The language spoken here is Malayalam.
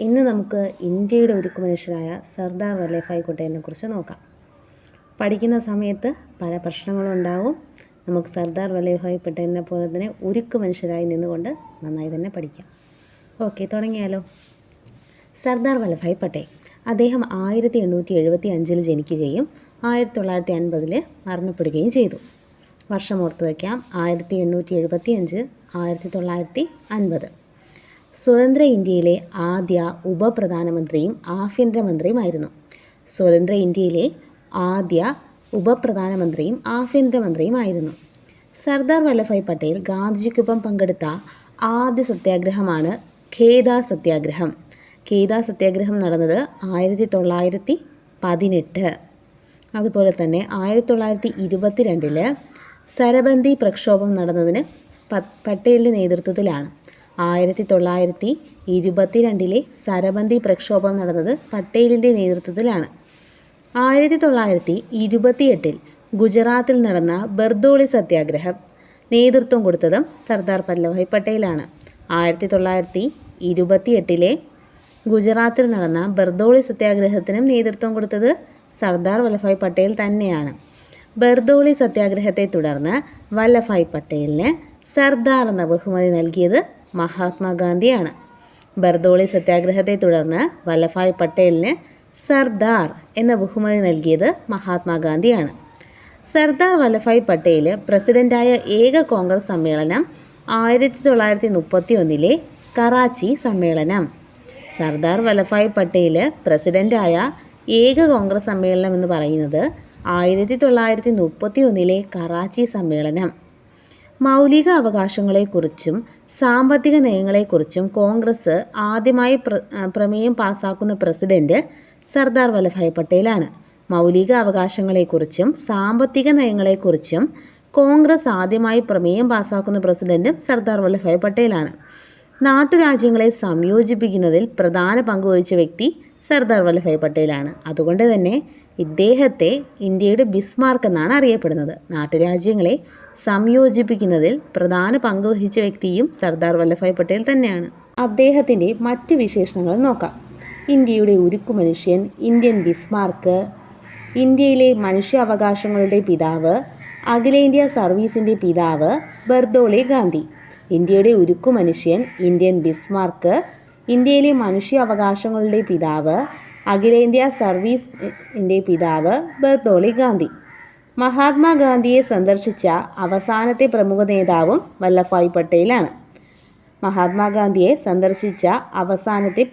ഇന്ന് നമുക്ക് ഇന്ത്യയുടെ ഒരുക്കു മനുഷ്യനായ സർദാർ വല്ലഭായ് പട്ടേലിനെ കുറിച്ച് നോക്കാം. പഠിക്കുന്ന സമയത്ത് പല പ്രശ്നങ്ങളും ഉണ്ടാവും നമുക്ക് സർദാർ വല്ലഭായ് പട്ടേലിനെ പോലെ തന്നെ ഉരുക്കു മനുഷ്യരായി നിന്നുകൊണ്ട് നന്നായി തന്നെ പഠിക്കാം. ഓക്കെ തുടങ്ങിയാലോ? സർദാർ വല്ലഭായ് പട്ടേൽ അദ്ദേഹം ആയിരത്തി എണ്ണൂറ്റി എഴുപത്തി അഞ്ചിൽ ജനിക്കുകയും ആയിരത്തി തൊള്ളായിരത്തി അൻപതിൽ മരണപ്പെടുകയും ചെയ്തു. വർഷം ഓർത്തു വയ്ക്കാം ആയിരത്തി എണ്ണൂറ്റി എഴുപത്തി അഞ്ച് ആയിരത്തി തൊള്ളായിരത്തി അൻപത് സ്വതന്ത്ര ഇന്ത്യയിലെ ആദ്യ ഉപപ്രധാനമന്ത്രിയും ആഭ്യന്തരമന്ത്രിയുമായിരുന്നു. സ്വതന്ത്ര ഇന്ത്യയിലെ ആദ്യ ഉപപ്രധാനമന്ത്രിയും ആഭ്യന്തരമന്ത്രിയുമായിരുന്നു. സർദാർ വല്ലഭായ് പട്ടേൽ ഗാന്ധിജിക്കൊപ്പം പങ്കെടുത്ത ആദ്യ സത്യാഗ്രഹമാണ് ഖേദ സത്യാഗ്രഹം. ഖേദ സത്യാഗ്രഹം നടന്നത് ആയിരത്തി തൊള്ളായിരത്തി പതിനെട്ട്. അതുപോലെ തന്നെ ആയിരത്തി തൊള്ളായിരത്തി ഇരുപത്തി രണ്ടിൽ സരബന്ദി പ്രക്ഷോഭം നടന്നതിന് പട്ടേലിന്റെ നേതൃത്വത്തിലാണ്. ആയിരത്തി തൊള്ളായിരത്തി ഇരുപത്തിരണ്ടിലെ സരബന്ദി പ്രക്ഷോഭം നടന്നത് പട്ടേലിന്റെ നേതൃത്വത്തിലാണ്. ആയിരത്തി തൊള്ളായിരത്തി ഇരുപത്തിയെട്ടിൽ ഗുജറാത്തിൽ നടന്ന ബർദോളി സത്യാഗ്രഹം നേതൃത്വം കൊടുത്തതും സർദാർ വല്ലഭായ് പട്ടേലാണ്. ആയിരത്തി തൊള്ളായിരത്തി ഇരുപത്തിയെട്ടിലെ ഗുജറാത്തിൽ നടന്ന ബർദോളി സത്യാഗ്രഹത്തിനും നേതൃത്വം കൊടുത്തത് സർദാർ വല്ലഭായ് പട്ടേൽ തന്നെയാണ്. ബർദോളി സത്യാഗ്രഹത്തെ തുടർന്ന് വല്ലഭായ് പട്ടേലിന് സർദാർ എന്ന ബഹുമതി നൽകിയത് മഹാത്മാഗാന്ധിയാണ്. ബർദോളി സത്യാഗ്രഹത്തെ തുടർന്ന് വല്ലഭായ് പട്ടേലിന് സർദാർ എന്ന ബഹുമതി നൽകിയത് മഹാത്മാഗാന്ധിയാണ്. സർദാർ വല്ലഭായ് പട്ടേൽ പ്രസിഡന്റായ ഏക കോൺഗ്രസ് സമ്മേളനം ആയിരത്തി തൊള്ളായിരത്തി മുപ്പത്തി ഒന്നിലെ കറാച്ചി സമ്മേളനം. സർദാർ വല്ലഭായ് പട്ടേൽ പ്രസിഡന്റായ ഏക കോൺഗ്രസ് സമ്മേളനം എന്ന് പറയുന്നത് ആയിരത്തി തൊള്ളായിരത്തി മുപ്പത്തി ഒന്നിലെ കറാച്ചി സമ്മേളനം. മൗലിക അവകാശങ്ങളെക്കുറിച്ചും സാമ്പത്തിക നയങ്ങളെക്കുറിച്ചും കോൺഗ്രസ് ആദ്യമായി പ്ര പ്രമേയം പാസാക്കുന്ന പ്രസിഡന്റ് സർദാർ വല്ലഭായ് പട്ടേലാണ്. മൗലിക അവകാശങ്ങളെക്കുറിച്ചും സാമ്പത്തിക നയങ്ങളെക്കുറിച്ചും കോൺഗ്രസ് ആദ്യമായി പ്രമേയം പാസാക്കുന്ന പ്രസിഡന്റും സർദാർ വല്ലഭായ് പട്ടേലാണ്. നാട്ടുരാജ്യങ്ങളെ സംയോജിപ്പിക്കുന്നതിൽ പ്രധാന പങ്കുവഹിച്ച വ്യക്തി സർദാർ വല്ലഭായ് പട്ടേലാണ്. അതുകൊണ്ട് തന്നെ ഇദ്ദേഹത്തെ ഇന്ത്യയുടെ ബിസ്മാർക്ക് എന്നാണ് അറിയപ്പെടുന്നത്. നാട്ടുരാജ്യങ്ങളെ സംയോജിപ്പിക്കുന്നതിൽ പ്രധാന പങ്ക് വഹിച്ച വ്യക്തിയും സർദാർ വല്ലഭായ് പട്ടേൽ തന്നെയാണ്. അദ്ദേഹത്തിന്റെ മറ്റ് വിശേഷണങ്ങൾ നോക്കാം. ഇന്ത്യയുടെ ഉരുക്കു മനുഷ്യൻ ഇന്ത്യൻ ബിസ്മാർക്ക് ഇന്ത്യയിലെ മനുഷ്യാവകാശങ്ങളുടെ പിതാവ് അഖിലേന്ത്യാ സർവീസിന്റെ പിതാവ് ബർദോളെ ഗാന്ധി. ഇന്ത്യയുടെ ഉരുക്കു മനുഷ്യൻ ഇന്ത്യൻ ബിസ്മാർക്ക് ഇന്ത്യയിലെ മനുഷ്യാവകാശങ്ങളുടെ പിതാവ് അഖിലേന്ത്യാ സർവീസിന്റെ പിതാവ് ബർദോളി ഗാന്ധി. മഹാത്മാഗാന്ധിയെ സന്ദർശിച്ച അവസാനത്തെ പ്രമുഖ നേതാവും വല്ലഭായ് പട്ടേലാണ്. മഹാത്മാഗാന്ധിയെ സന്ദർശിച്ച അവസാനത്തെ